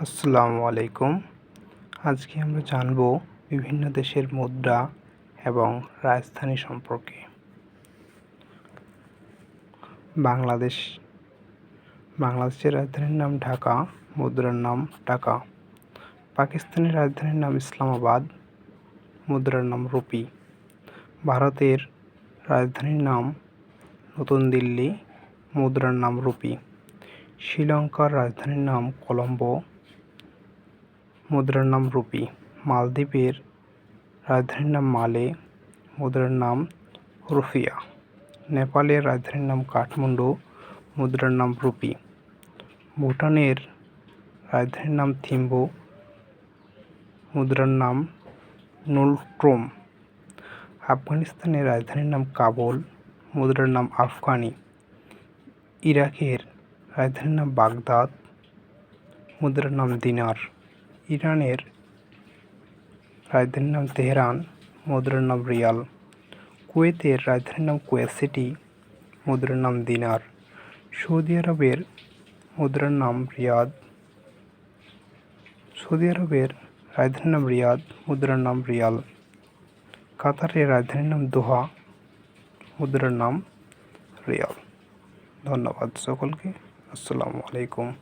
আসসালামু আলাইকুম। আজকে আমরা জানব বিভিন্ন দেশের মুদ্রা এবং রাজধানী সম্পর্কে। বাংলাদেশ। বাংলাদেশের রাজধানীর নাম ঢাকা, মুদ্রার নাম টাকা পাকিস্তানের রাজধানীর নাম ইসলামাবাদ, মুদ্রার নাম রুপি। ভারতের রাজধানীর নাম নতুন দিল্লি, মুদ্রার নাম রুপি। শ্রীলঙ্কার রাজধানীর নাম কলম্বো মুদ্রার নাম রুপি। মালদ্বীপের রাজধানীর নাম মালে, মুদ্রার নাম রুফিয়া। নেপালের রাজধানীর নাম কাঠমান্ডু, মুদ্রার নাম রুপি। ভুটানের রাজধানীর নাম থিম্বু, মুদ্রার নাম নুলট্রোম আফগানিস্তানের রাজধানীর নাম কাবুল, মুদ্রার নাম আফগানি। ইরাকের রাজধানীর নাম বাগদাদ, মুদ্রার নাম দিনার। ইরানের রাজধানীর নাম তেহরান, মুদ্রার নাম রিয়াল। কুয়েতের রাজধানীর নাম কুয়েত সিটি, মুদ্রার নাম দিনার। সৌদি আরবের মুদ্রার নাম রিয়াদ। সৌদি আরবের রাজধানীর নাম রিয়াদ, মুদ্রার নাম রিয়াল। কাতারের রাজধানীর নাম দোহা, মুদ্রার নাম রিয়াল। ধন্যবাদ সকলকে। আসসালামু আলাইকুম।